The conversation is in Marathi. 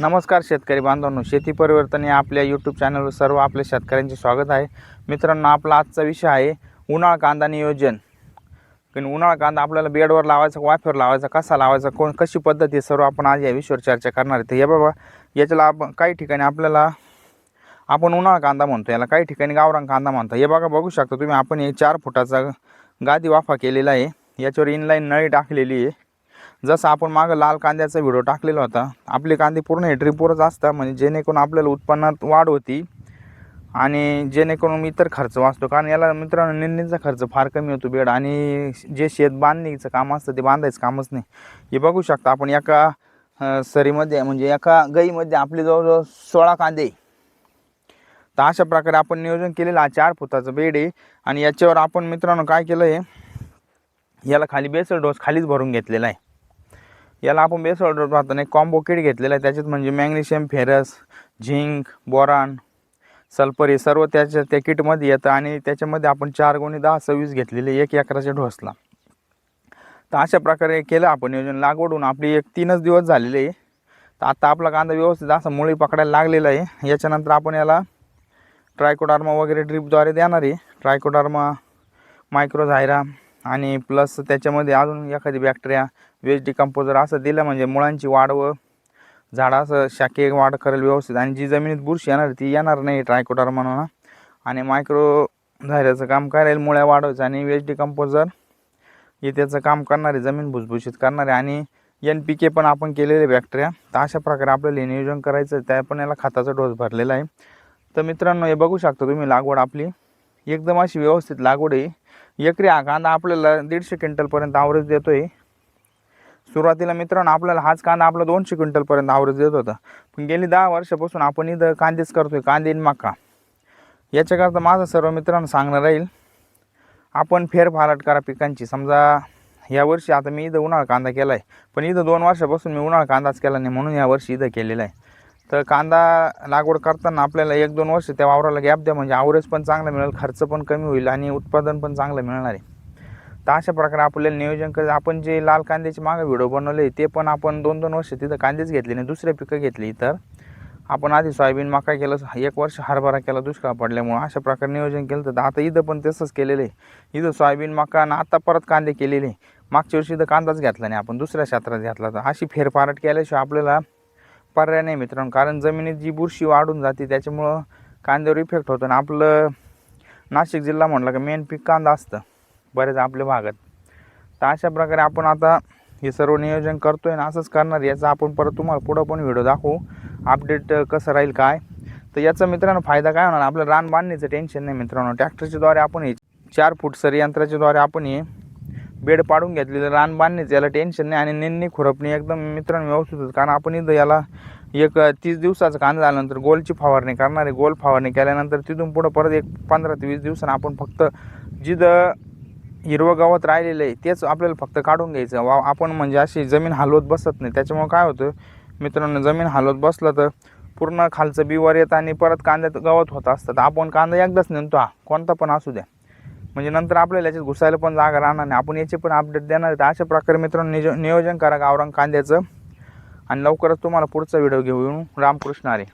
नमस्कार शेतकरी बांधवांनो शेती परिवर्तन या आपल्या यूट्यूब चॅनलवर सर्व आपल्या शेतकऱ्यांचे स्वागत आहे. मित्रांनो आपला आजचा विषय आहे उन्हाळ कांदा नियोजन. कारण उन्हाळा कांदा आपल्याला बेडवर लावायचा वाफेवर लावायचा कसा लावायचा कोण कशी पद्धत आहे सर्व आपण आज या विषयावर चर्चा करणार आहे. तर हे बाबा याच्याला आपण काही ठिकाणी आपल्याला आपण उन्हाळा कांदा म्हणतो याला काही ठिकाणी गावरान कांदा म्हणतो. हे बघा बघू शकता तुम्ही आपण हे चार फुटाचा गादी वाफा केलेला आहे. याच्यावर इनलाईन नळी टाकलेली आहे. जसं आपण मागं लाल कांद्याचा व्हिडिओ टाकलेला होता आपले कांदे पूर्ण हे ट्रिपवरच असतात म्हणजे जेणेकरून आपल्याला उत्पन्नात वाढ होती आणि जेणेकरून इतर खर्च वाचतो. कारण याला मित्रांनो निंदीचा खर्च फार कमी होतो बेड आणि जे शेत बांधणीचं काम असतं ते बांधायचं कामच नाही. हे बघू शकता आपण एका सरीमध्ये म्हणजे एका गाईमध्ये आपले जवळजवळ सोळा कांदे तर अशा प्रकारे आपण नियोजन केलेलं हा चार फुटाचं बेड आहे आणि याच्यावर आपण मित्रांनो काय केलं आहे याला खाली बेसल डोस खालीच भरून घेतलेला आहे. याला आपण बेस ऑर्डर पाहतो. एक कॉम्बो किट घेतलेलं आहे. त्याच्यात म्हणजे magnesium ferrous zinc boron sulphur हे सर्व त्याच्या त्या किटमध्ये येतं. आणि त्याच्यामध्ये आपण चार गुणी दहा सव्वीस घेतलेले एक एकराच्या ढोसला तर अशा प्रकारे केलं आपण. नियोजन लागवडून आपली एक तीनच दिवस झालेले आहे. तर आता आपला कांदा व्यवस्थित असा मुळी पकडायला लागलेला आहे. याच्यानंतर आपण याला ट्रायकोडार्मा वगैरे ड्रीपद्वारे देणार आहे. ट्रायकोडार्मा मायक्रोझायराम आणि प्लस त्याच्यामध्ये अजून एखादी बॅक्टेरिया वेज डिकम्पोजर असं दिलं म्हणजे मुळांची वाढ व झाडाचं शाके वाढ करेल व्यवस्थित. आणि जी जमिनीत बुरशी येणार ती येणार नाही ट्रायकोडार्मा आणि मायक्रो झायराचं काम करायला मुळ्या वाढवायचं. आणि वेज डिकम्पोजर हे त्याचं काम करणारे जमीन भुसभुशीत करणारे. आणि एन पी के पण आपण केलेले बॅक्टेरिया तर अशा प्रकारे आपल्याला नियोजन करायचं त्या पण याला खताचा डोस भरलेला आहे. तर मित्रांनो हे बघू शकता तुम्ही लागवड आपली. एकदम अशी व्यवस्थित लागवड आहे. एकरी हा कांदा आपल्याला दीडशे क्विंटलपर्यंत आवरेज देतो आहे सुरुवातीला मित्रांनो आपल्याला हाच कांदा आपला दोनशे क्विंटलपर्यंत आवरेज देत होता. पण गेली दहा वर्षापासून आपण इथं कांदेच करतोय कांदे आणि मका. याच्याकरता माझं सर्व मित्रांनो सांगणं राहील आपण फेरफारट करा पिकांची. समजा या वर्षी आता मी इथं उन्हाळा कांदा केला आहे पण इथं दोन वर्षापासून मी उन्हाळा कांदाच केला नाही म्हणून या वर्षी इथं केलेला आहे. तर कांदा लागवड करताना आपल्याला एक दोन वर्ष त्या वावराला गॅप द्या म्हणजे आवरेज पण चांगला मिळेल खर्च पण कमी होईल आणि उत्पादन पण चांगलं मिळणार आहे. तर अशा प्रकारे आपल्याला नियोजन करत आपण जे लाल कांद्याचे मागे व्हिडिओ बनवले ते पण आपण दोन दोन वर्ष तिथं कांदेच घेतले नाही दुसरे पिकं घेतली तर आपण आधी सोयाबीन मका केलं एक वर्ष हरभरा केला दुष्काळ पडल्यामुळं अशा प्रकारे नियोजन केलं तर आता इथं पण तसंच केलेलं आहे. इथं सोयाबीन मका आणि आता परत कांदे केलेले मागच्या वर्षी इथं कांदाच घेतला नाही आपण दुसऱ्या क्षेत्रात घेतला तर अशी फेरफारट केल्याशिवाय आपल्याला पर्याय नाही मित्रांनो. कारण जमिनीत जी बुरशी वाढून जाते त्याच्यामुळं कांद्यावर इफेक्ट होतो. आणि आपलं नाशिक जिल्हा म्हटलं का मेन पीक कांदा असतं. बरेच आपल्या भागात. तर अशा प्रकारे आपण आता हे सर्व नियोजन करतोय आणि असंच करणार याचा आपण परत तुम्हाला पुढं पण व्हिडिओ दाखवू. अपडेट कसं राहील काय? तर याचा मित्रांनो फायदा काय होणार? आपलं रान बांधण्याचं टेन्शन नाही मित्रांनो. ट्रॅक्टरच्याद्वारे आपण हे चार फूट सरी यंत्राच्याद्वारे आपण हे बेड पाडून घेतलेलं रान बांधण्याचं याला टेन्शन नाही आणि निंदणी खुरपणी एकदम मित्रांनो व्यवस्थित होतं. कारण आपण इथं याला एक तीस दिवसाचा कांदा झाल्यानंतर गोलची फवारणी करणार आहे. गोल फवारणी केल्यानंतर तिथून पुढं परत एक पंधरा ते वीस दिवसानं आपण फक्त जिथं हिरवं गवत राहिलेलं आहे तेच आपल्याला फक्त काढून घ्यायचं. वा आपण म्हणजे अशी जमीन हलवत बसत नाही. त्याच्यामुळे काय होतं मित्रांनो जमीन हलवत बसलं तर पूर्ण खालचं बिवर येतं आणि परत कांद्यात गवत होत असतं. तर आपण कांदा एकदाच नेणतो हा कोणता पण असू द्या. म्हणजे नंतर आपल्याला याच्यात घुसायला पण जागा राहणार नाही. आपण याचे पण अपडेट देणार आहेत. तर अशा प्रकारे मित्रांनो निज नियोजन करा गावरान कांद्याचं. आणि लवकरच तुम्हाला पुढचा व्हिडिओ घेऊन रामकृष्ण आरे